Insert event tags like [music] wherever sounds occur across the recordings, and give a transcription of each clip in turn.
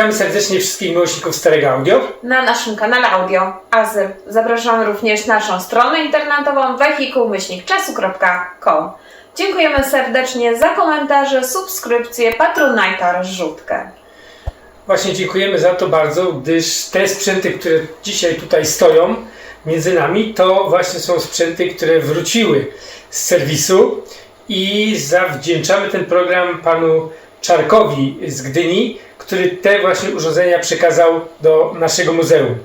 Witamy serdecznie wszystkich miłośników Starego Audio. na naszym kanale audio Azyl. Zapraszamy również naszą stronę internetową wehikułmyślnikczasu.com. Dziękujemy serdecznie za komentarze, subskrypcje, patronajta oraz rzutkę. Właśnie dziękujemy za to bardzo, gdyż te sprzęty, które dzisiaj tutaj stoją między nami, to właśnie są sprzęty, które wróciły z serwisu i zawdzięczamy ten program panu Czarkowi z Gdyni, który te właśnie urządzenia przekazał do naszego muzeum.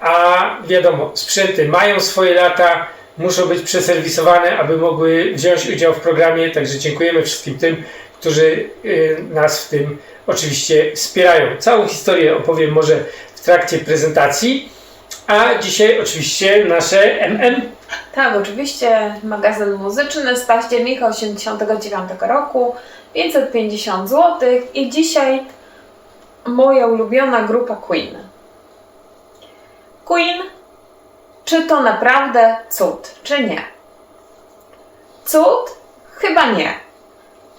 A wiadomo, sprzęty mają swoje lata, muszą być przeserwisowane, aby mogły wziąć udział w programie, także dziękujemy wszystkim tym, którzy y, nas w tym oczywiście wspierają. Całą historię opowiem może w trakcie prezentacji, a dzisiaj oczywiście nasze MM. Tak, oczywiście magazyn muzyczny z października 89 roku, 550 zł i dzisiaj moja ulubiona grupa Queen. Queen, czy to naprawdę cud, czy nie? Cud? Chyba nie,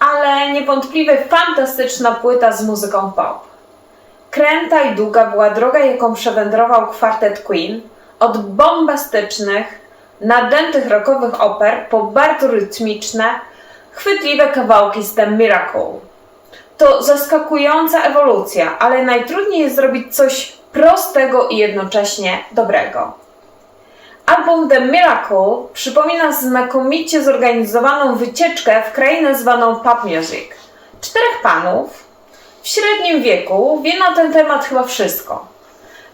ale niewątpliwie fantastyczna płyta z muzyką pop. Kręta i długa była droga, jaką przewędrował kwartet Queen, od bombastycznych, nadętych rockowych oper po bardzo rytmiczne, chwytliwe kawałki z The Miracle. To zaskakująca ewolucja, ale najtrudniej jest zrobić coś prostego i jednocześnie dobrego. Album The Miracle przypomina znakomicie zorganizowaną wycieczkę w krainę zwaną pop music. Czterech panów w średnim wieku wie na ten temat chyba wszystko.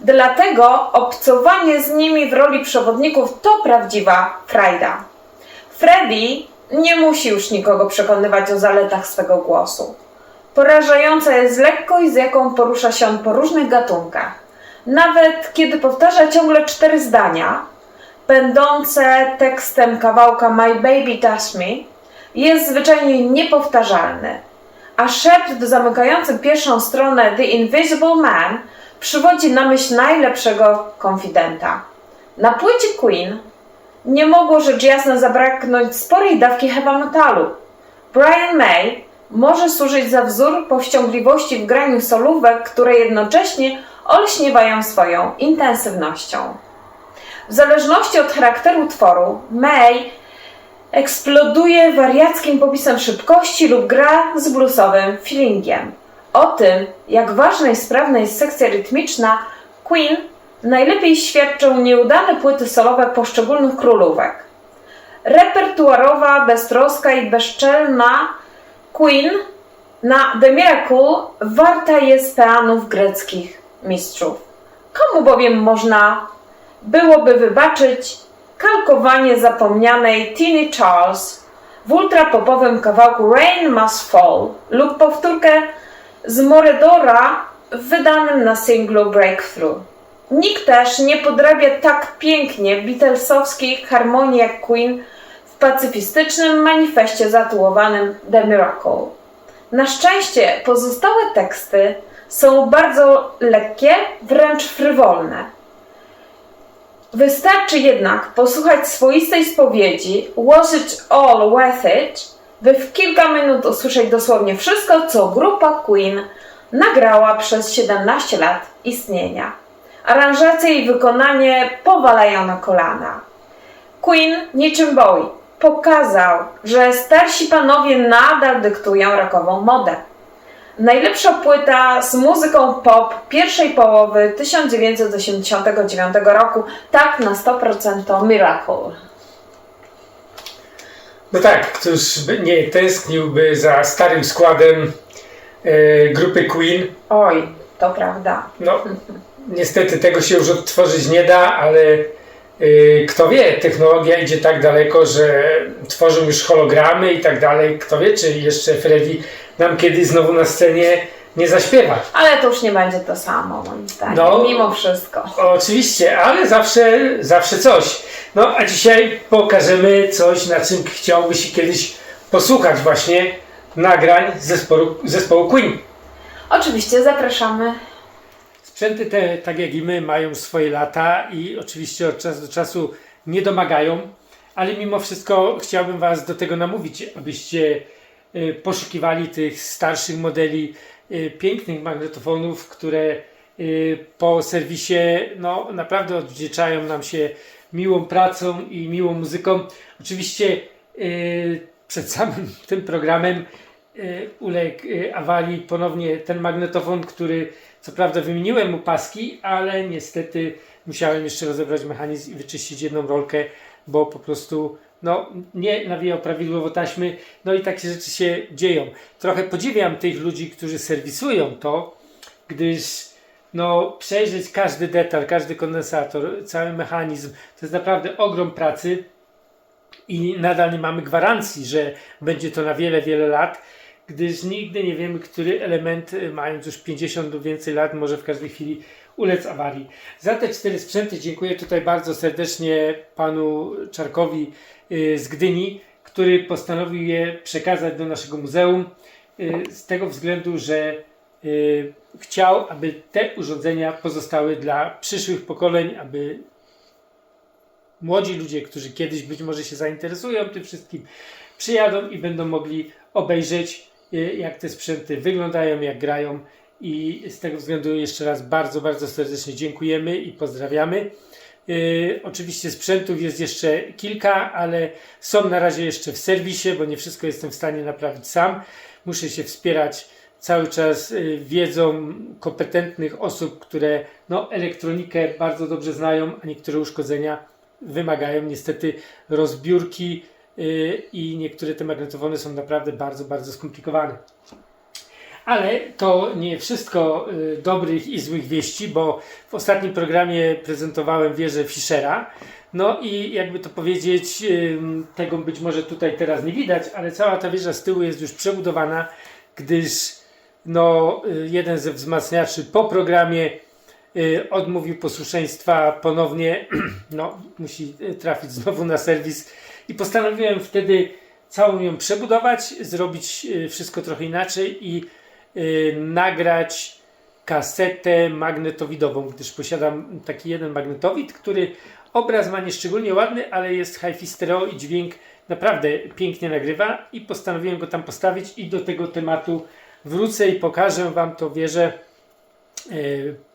Dlatego obcowanie z nimi w roli przewodników to prawdziwa frajda. Freddy nie musi już nikogo przekonywać o zaletach swego głosu. Porażająca jest lekkość, z jaką porusza się on po różnych gatunkach. Nawet kiedy powtarza ciągle cztery zdania, będące tekstem kawałka My Baby Touch Me, jest zwyczajnie niepowtarzalny. A szept zamykający pierwszą stronę The Invisible Man przywodzi na myśl najlepszego konfidenta. Na płycie Queen nie mogło rzecz jasna zabraknąć sporej dawki heavy metalu. Brian May może służyć za wzór powściągliwości w graniu solówek, które jednocześnie olśniewają swoją intensywnością. W zależności od charakteru tworu, May eksploduje wariackim popisem szybkości lub gra z bluesowym feelingiem. O tym, jak ważna i sprawna jest sekcja rytmiczna, Queen najlepiej świadczą nieudane płyty solowe poszczególnych królówek. Repertuarowa, beztroska i bezczelna Queen na The Miracle warta jest peanów greckich mistrzów. Komu bowiem można byłoby wybaczyć kalkowanie zapomnianej Tiny Charles w ultrapopowym kawałku Rain Must Fall lub powtórkę z Moredora w wydanym na singlu Breakthrough. Nikt też nie podrabia tak pięknie Beatlesowskiej harmonii jak Queen w pacyfistycznym manifestie zatytułowanym The Miracle. Na szczęście pozostałe teksty są bardzo lekkie, wręcz frywolne. Wystarczy jednak posłuchać swoistej spowiedzi Was it all worth it, by w kilka minut usłyszeć dosłownie wszystko, co grupa Queen nagrała przez 17 lat istnienia. Aranżacje i wykonanie powalają na kolana. Queen niczym Bowie pokazał, że starsi panowie nadal dyktują rockową modę. Najlepsza płyta z muzyką pop pierwszej połowy 1989 roku, tak na 100% to Miracle. No tak, któż nie tęskniłby za starym składem e, grupy Queen. Oj, to prawda. No, [laughs] niestety tego się już odtworzyć nie da, ale y, kto wie, technologia idzie tak daleko, że tworzą już hologramy i tak dalej. Kto wie, czy jeszcze Freddy nam kiedyś znowu na scenie nie zaśpiewa. Ale to już nie będzie to samo, moim zdaniem, No. mimo wszystko. Oczywiście, ale zawsze, zawsze coś. No, a dzisiaj pokażemy coś, na czym chciałby się kiedyś posłuchać właśnie nagrań zespołu, zespołu Queen. Oczywiście zapraszamy. Sprzęty te, tak jak i my, mają swoje lata i oczywiście od czasu do czasu nie domagają, ale mimo wszystko chciałbym Was do tego namówić, abyście y, poszukiwali tych starszych modeli y, pięknych magnetofonów, które y, po serwisie no, naprawdę odwdzięczają nam się miłą pracą i miłą muzyką. Oczywiście przed samym [laughs] tym programem uległ y, awarii ponownie ten magnetofon, który co prawda wymieniłem mu paski, ale niestety musiałem jeszcze rozebrać mechanizm i wyczyścić jedną rolkę, bo po prostu no, nie nawijał prawidłowo taśmy, no i takie rzeczy się dzieją. Trochę podziwiam tych ludzi, którzy serwisują to, gdyż no, przejrzeć każdy detal, każdy kondensator, cały mechanizm, to jest naprawdę ogrom pracy i nadal nie mamy gwarancji, że będzie to na wiele, wiele lat, gdyż nigdy nie wiemy, który element, mając już 50 lub więcej lat, może w każdej chwili ulec awarii. Za te cztery sprzęty dziękuję tutaj bardzo serdecznie panu Czarkowi y, z Gdyni, który postanowił je przekazać do naszego muzeum y, z tego względu, że y, chciał, aby te urządzenia pozostały dla przyszłych pokoleń, aby młodzi ludzie, którzy kiedyś być może się zainteresują tym wszystkim, przyjadą i będą mogli obejrzeć, jak te sprzęty wyglądają, jak grają. I z tego względu jeszcze raz bardzo, bardzo serdecznie dziękujemy i pozdrawiamy. Y, oczywiście sprzętów jest jeszcze kilka, ale są na razie jeszcze w serwisie, bo nie wszystko jestem w stanie naprawić sam. Muszę się wspierać cały czas y, wiedzą kompetentnych osób, które no, elektronikę bardzo dobrze znają, a niektóre uszkodzenia wymagają niestety rozbiórki y, i niektóre te magnetofony są naprawdę bardzo, bardzo skomplikowane. Ale to nie wszystko y, dobrych i złych wieści, bo w ostatnim programie prezentowałem wieżę Fischera. No i jakby to powiedzieć, tego być może tutaj teraz nie widać, ale cała ta wieża z tyłu jest już przebudowana, gdyż no, y, jeden ze wzmacniaczy po programie y, odmówił posłuszeństwa ponownie, [clears throat] no, musi y, trafić znowu na serwis. I postanowiłem wtedy całą ją przebudować, zrobić y, wszystko trochę inaczej i y, nagrać kasetę magnetowidową, gdyż posiadam taki jeden magnetowid, który obraz ma nieszczególnie ładny, ale jest hi-fi stereo i dźwięk naprawdę pięknie nagrywa i postanowiłem go tam postawić i do tego tematu wrócę i pokażę Wam to wieżę. y,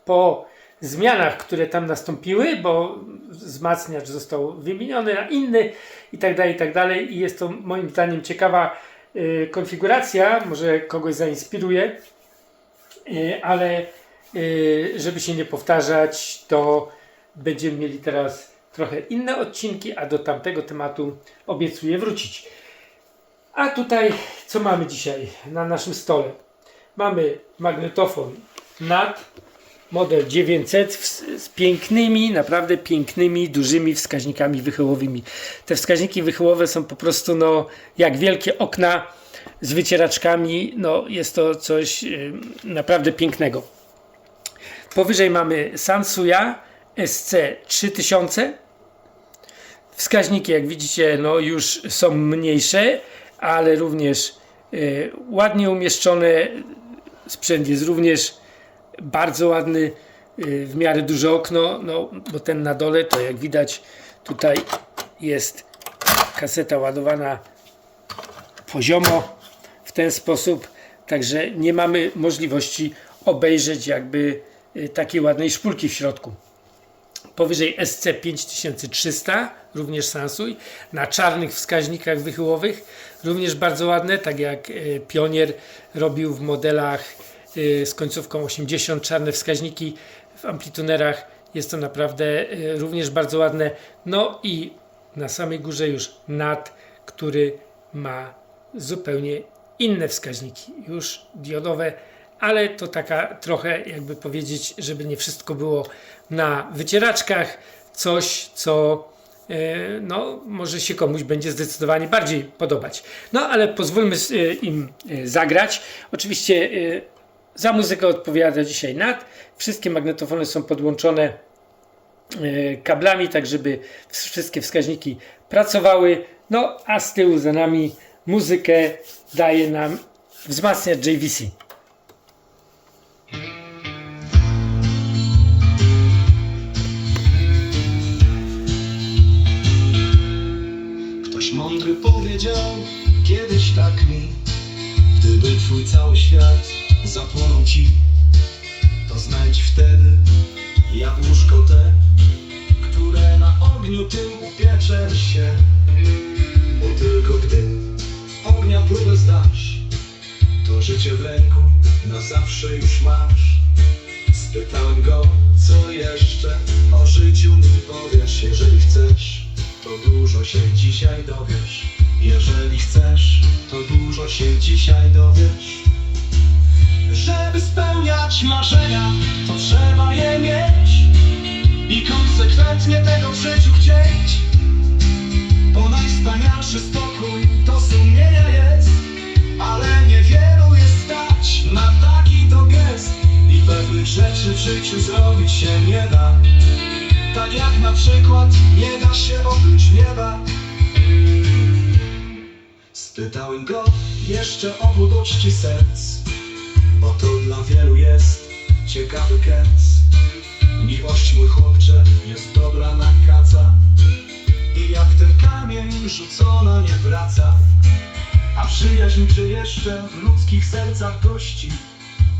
po zmianach, które tam nastąpiły, bo wzmacniacz został wymieniony na inny i tak dalej, i tak dalej. I jest to moim zdaniem ciekawa y, konfiguracja, może kogoś zainspiruje, y, ale żeby się nie powtarzać, to będziemy mieli teraz trochę inne odcinki, a do tamtego tematu obiecuję wrócić. A tutaj co mamy dzisiaj na naszym stole? Mamy magnetofon NAT model 900 w- z pięknymi, naprawdę pięknymi, dużymi wskaźnikami wychyłowymi. Te wskaźniki wychyłowe są po prostu no, jak wielkie okna z wycieraczkami. No, jest to coś y, naprawdę pięknego. Powyżej mamy Sansuya SC3000. Wskaźniki, jak widzicie, no już są mniejsze, ale również y, ładnie umieszczone. Sprzęt jest również bardzo ładny, y, w miarę duże okno, no bo ten na dole to jak widać tutaj jest kaseta ładowana poziomo w ten sposób, także nie mamy możliwości obejrzeć jakby y, takiej ładnej szpulki w środku. Powyżej SC5300, również Sansuj, na czarnych wskaźnikach wychyłowych, również bardzo ładne, tak jak y, Pionier robił w modelach z końcówką 80, czarne wskaźniki w amplitunerach. Jest to naprawdę y, również bardzo ładne. No i na samej górze już NAT, który ma zupełnie inne wskaźniki, już diodowe, ale to taka trochę, jakby powiedzieć, żeby nie wszystko było na wycieraczkach, coś, co e, no, może się komuś będzie zdecydowanie bardziej podobać. No, ale pozwólmy im zagrać. Oczywiście za muzykę odpowiada dzisiaj NAT. Wszystkie magnetofony są podłączone e, kablami, tak żeby wszystkie wskaźniki pracowały. No, a z tyłu za nami muzykę daje nam wzmacniacz JVC. Ktoś mądry powiedział kiedyś tak mi Gdyby twój cały świat zapłoną ci. To znajdź wtedy jabłuszko te Które na ogniu tym upieczesz się. Bo tylko gdy ognia próbę zdasz To życie w ręku na zawsze już masz. Spytałem go, co jeszcze o życiu mi powiesz. Jeżeli chcesz, to dużo się dzisiaj dowiesz. Jeżeli chcesz, to dużo się dzisiaj dowiesz. Żeby spełniać marzenia, to trzeba je mieć i konsekwentnie tego w życiu chcieć. Bo najwspanialszy spokój to sumienia jest, ale niewielu jest stać na taki to gest. I pewnych rzeczy w życiu zrobić się nie da. Tak jak na przykład nie da się oprócz nieba. Spytałem go jeszcze o uczci serc, bo to dla wielu jest ciekawy kęs. Miłość mój chłopcze jest dobra na kaca. I jak ten kamień rzucona nie wraca. A przyjaźń czy jeszcze w ludzkich sercach gości.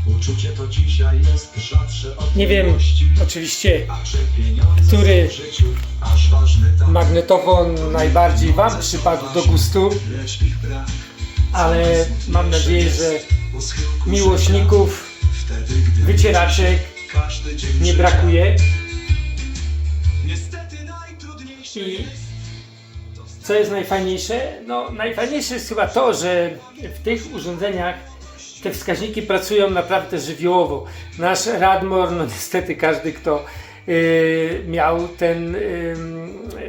Uczucie to dzisiaj jest rzadsze od Nie wiem miłości. oczywiście, który są w życiu aż ważny tak? magnetofon najbardziej Wam przypadł do gustu, ale mam nadzieję, że miłośników wycieraczek nie brakuje. I co jest najfajniejsze? No, najfajniejsze jest chyba to, że w tych urządzeniach te wskaźniki pracują naprawdę żywiołowo. Nasz Radmor, no niestety każdy, kto yy, miał ten yy,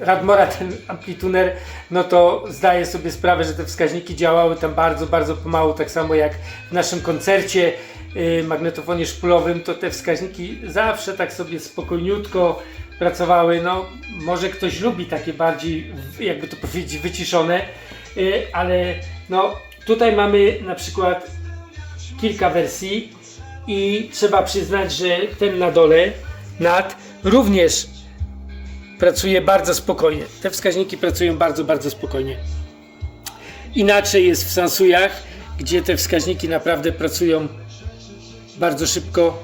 Radmora, ten amplituner, no to zdaje sobie sprawę, że te wskaźniki działały tam bardzo, bardzo pomału, tak samo jak w naszym koncercie yy, magnetofonie szpulowym, to te wskaźniki zawsze tak sobie spokojniutko pracowały. No, może ktoś lubi takie bardziej, jakby to powiedzieć, wyciszone, yy, ale no, tutaj mamy na przykład kilka wersji i trzeba przyznać, że ten na dole, nad, również pracuje bardzo spokojnie. Te wskaźniki pracują bardzo, bardzo spokojnie. Inaczej jest w Sansujach, gdzie te wskaźniki naprawdę pracują bardzo szybko.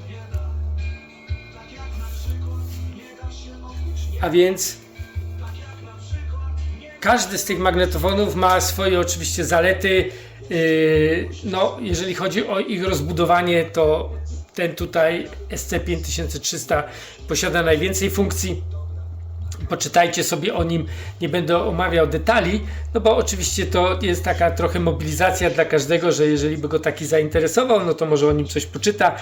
A więc każdy z tych magnetofonów ma swoje oczywiście zalety. Yy, No, jeżeli chodzi o ich rozbudowanie, to ten tutaj SC5300 posiada najwięcej funkcji. Poczytajcie sobie o nim, nie będę omawiał detali, no bo oczywiście to jest taka trochę mobilizacja dla każdego, że jeżeli by go taki zainteresował, no to może o nim coś poczyta.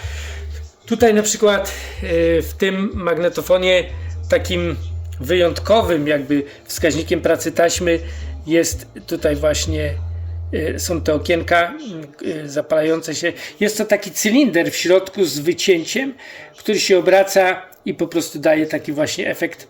Tutaj na przykład e, w tym magnetofonie takim wyjątkowym jakby wskaźnikiem pracy taśmy jest tutaj właśnie e, są te okienka e, zapalające się. Jest to taki cylinder w środku z wycięciem, który się obraca i po prostu daje taki właśnie efekt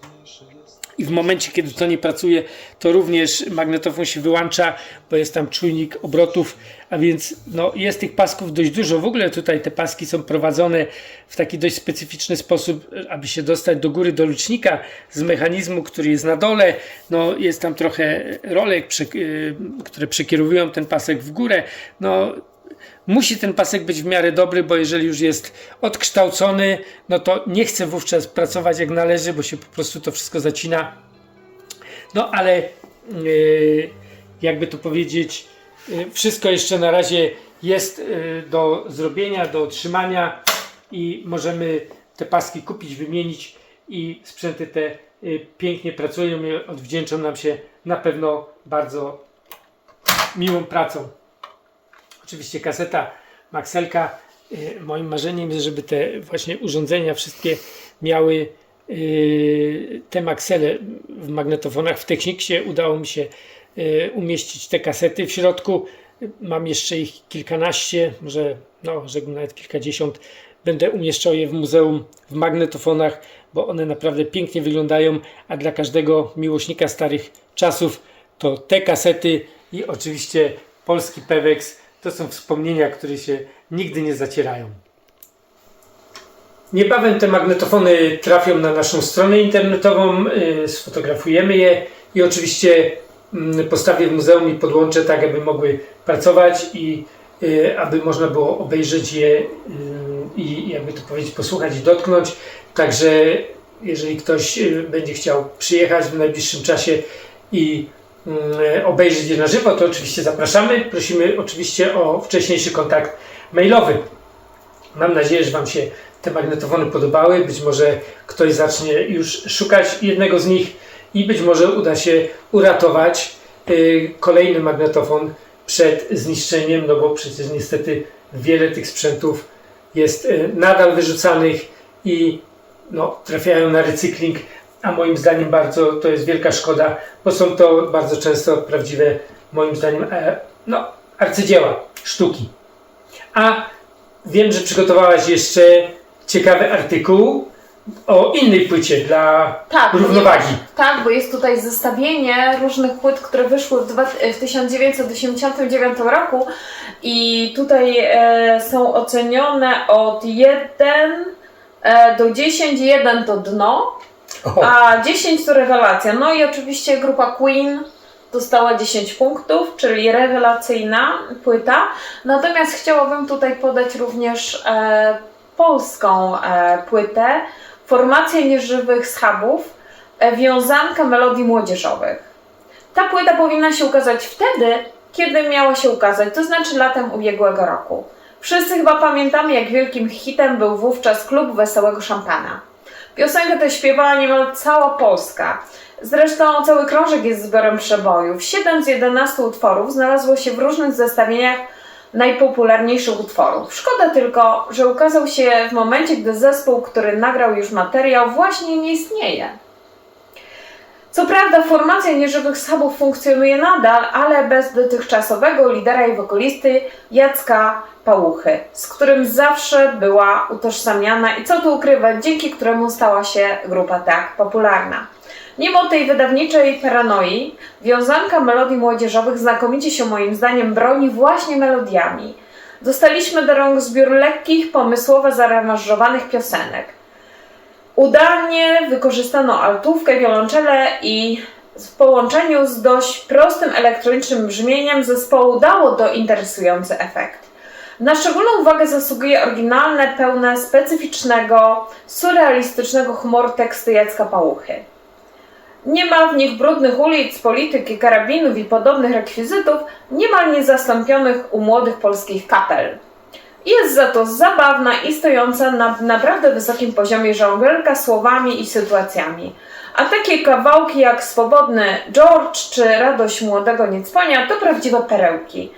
i w momencie, kiedy to nie pracuje, to również magnetofon się wyłącza, bo jest tam czujnik obrotów, a więc no, jest tych pasków dość dużo. W ogóle tutaj te paski są prowadzone w taki dość specyficzny sposób, aby się dostać do góry, do licznika z mechanizmu, który jest na dole. No, jest tam trochę rolek, y, które przekierowują ten pasek w górę. No, musi ten pasek być w miarę dobry, bo jeżeli już jest odkształcony, no to nie chce wówczas pracować jak należy, bo się po prostu to wszystko zacina. No ale yy, jakby to powiedzieć, yy, wszystko jeszcze na razie jest yy, do zrobienia, do otrzymania i możemy te paski kupić, wymienić i sprzęty te yy, pięknie pracują i odwdzięczą nam się na pewno bardzo miłą pracą. Oczywiście kaseta Maxelka. Y, Moim marzeniem jest, żeby te właśnie urządzenia wszystkie miały y, te Maxele w magnetofonach. W Techniksie udało mi się y, umieścić te kasety w środku. Mam jeszcze ich kilkanaście, może no, rzekłbym nawet kilkadziesiąt. Będę umieszczał je w muzeum w magnetofonach, bo one naprawdę pięknie wyglądają, a dla każdego miłośnika starych czasów to te kasety i oczywiście polski Pewex to są wspomnienia, które się nigdy nie zacierają. Niebawem te magnetofony trafią na naszą stronę internetową, y, sfotografujemy je i oczywiście mm, postawię w muzeum i podłączę tak, aby mogły pracować i y, aby można było obejrzeć je y, i jakby to powiedzieć, posłuchać i dotknąć. Także jeżeli ktoś będzie chciał przyjechać w najbliższym czasie i obejrzeć je na żywo, to oczywiście zapraszamy. Prosimy oczywiście o wcześniejszy kontakt, mailowy. Mam nadzieję, że Wam się te magnetofony podobały. Być może ktoś zacznie już szukać jednego z nich i być może uda się uratować y, kolejny magnetofon przed zniszczeniem, no bo przecież niestety wiele tych sprzętów jest y, nadal wyrzucanych i no, trafiają na recykling, a moim zdaniem bardzo to jest wielka szkoda, bo są to bardzo często prawdziwe, moim zdaniem, e, no, arcydzieła sztuki. A wiem, że przygotowałaś jeszcze ciekawy artykuł o innej płycie dla Tak, równowagi. Tak, bo jest tutaj zestawienie różnych płyt, które wyszły w, dwa, w 1989 roku i tutaj e, są ocenione od 1 e, do 10, 1 to dno, a 10 to rewelacja. No i oczywiście grupa Queen dostała 10 punktów, czyli rewelacyjna płyta. Natomiast chciałabym tutaj podać również e, polską e, płytę, formację nieżywych schabów, e, wiązanka melodii młodzieżowych. Ta płyta powinna się ukazać wtedy, kiedy miała się ukazać, to znaczy latem ubiegłego roku. Wszyscy chyba pamiętamy, jak wielkim hitem był wówczas klub Wesołego Szampana. Piosenkę tę śpiewała niemal cała Polska. Zresztą cały krążek jest zbiorem przebojów. 7 z 11 utworów znalazło się w różnych zestawieniach najpopularniejszych utworów. Szkoda tylko, że ukazał się w momencie, gdy zespół, który nagrał już materiał, właśnie nie istnieje. Co prawda formacja Nieżywych Schabów funkcjonuje nadal, ale bez dotychczasowego lidera i wokolisty Jacka Pałuchy, z którym zawsze była utożsamiana i co tu ukrywać, dzięki któremu stała się grupa tak popularna. Mimo tej wydawniczej paranoi, wiązanka melodii młodzieżowych znakomicie się moim zdaniem broni właśnie melodiami. Dostaliśmy do rąk zbiór lekkich, pomysłowo zaaranżowanych piosenek. Udanie wykorzystano altówkę, wiolonczelę i w połączeniu z dość prostym elektronicznym brzmieniem zespołu dało to interesujący efekt. Na szczególną uwagę zasługuje oryginalne, pełne specyficznego, surrealistycznego humoru teksty Jacka Pałuchy. Nie ma w nich brudnych ulic, polityki, karabinów i podobnych rekwizytów, niemal niezastąpionych u młodych polskich kapel. Jest za to zabawna i stojąca na naprawdę wysokim poziomie żonglerka słowami i sytuacjami. A takie kawałki jak Swobodny George czy Radość Młodego Niecponia to prawdziwe perełki,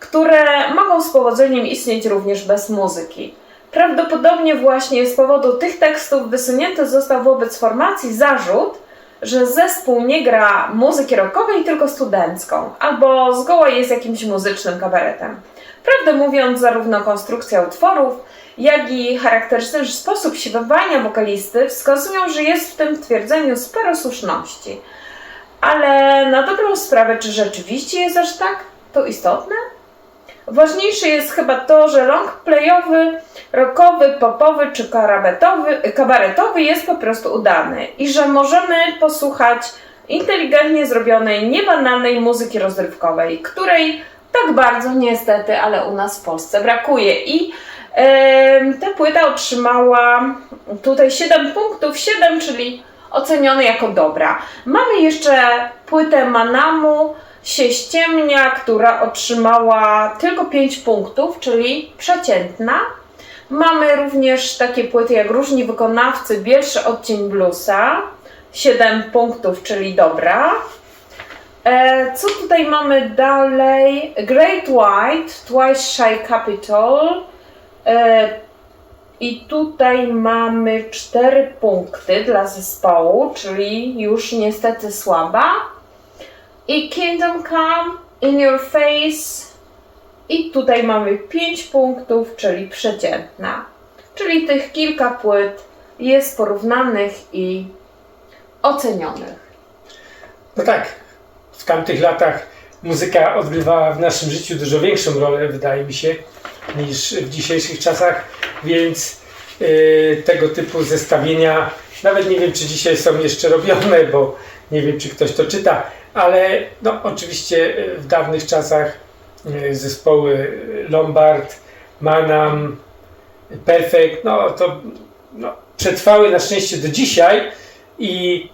które mogą z powodzeniem istnieć również bez muzyki. Prawdopodobnie właśnie z powodu tych tekstów wysunięty został wobec formacji zarzut, że zespół nie gra muzyki rockowej, tylko studencką, albo zgoła jest jakimś muzycznym kabaretem. Prawdę mówiąc, zarówno konstrukcja utworów, jak i charakterystyczny sposób śpiewania wokalisty wskazują, że jest w tym twierdzeniu sporo słuszności. Ale na dobrą sprawę, czy rzeczywiście jest aż tak to istotne? Ważniejsze jest chyba to, że long playowy, rockowy, popowy czy kabaretowy jest po prostu udany i że możemy posłuchać inteligentnie zrobionej, niebanalnej muzyki rozrywkowej, której tak bardzo niestety, ale u nas w Polsce brakuje. I ta płyta otrzymała tutaj 7 punktów, 7, czyli ocenione jako dobra. Mamy jeszcze płytę Manamu się ściemnia, która otrzymała tylko 5 punktów, czyli przeciętna. Mamy również takie płyty jak różni wykonawcy, Bielszy odcień bluesa, 7 punktów, czyli dobra. E, co tutaj mamy dalej? Great White, Twice Shy Capital. E, I tutaj mamy 4 punkty dla zespołu, czyli już niestety słaba. I Kingdom Come, In Your Face. I tutaj mamy 5 punktów, czyli przeciętna. Czyli tych kilka płyt jest porównanych i ocenionych. no tak, w tamtych latach muzyka odgrywała w naszym życiu dużo większą rolę, wydaje mi się, niż w dzisiejszych czasach, więc y, tego typu zestawienia, nawet nie wiem, czy dzisiaj są jeszcze robione, bo nie wiem, czy ktoś to czyta, ale no, oczywiście y, w dawnych czasach y, zespoły Lombard, Manam, Perfect, no to no, przetrwały na szczęście do dzisiaj i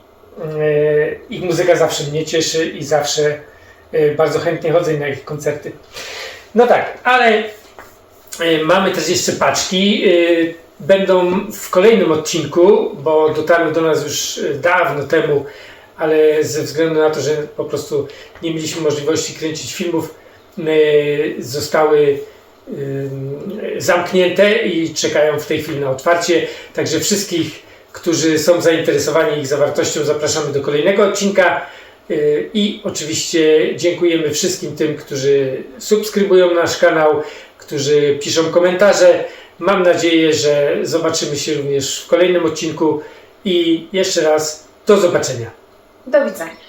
ich muzyka zawsze mnie cieszy i zawsze y, bardzo chętnie chodzę na ich koncerty. No tak, ale E, Mamy też jeszcze paczki. e, Będą w kolejnym odcinku, bo dotarły do nas już e, dawno temu, ale ze względu na to, że po prostu nie mieliśmy możliwości kręcić filmów, e, zostały e, zamknięte i czekają w tej chwili na otwarcie. Także wszystkich, którzy są zainteresowani ich zawartością, zapraszamy do kolejnego odcinka. Y, I oczywiście dziękujemy wszystkim tym, którzy subskrybują nasz kanał, którzy piszą komentarze. Mam nadzieję, że zobaczymy się również w kolejnym odcinku i jeszcze raz do zobaczenia. Do widzenia.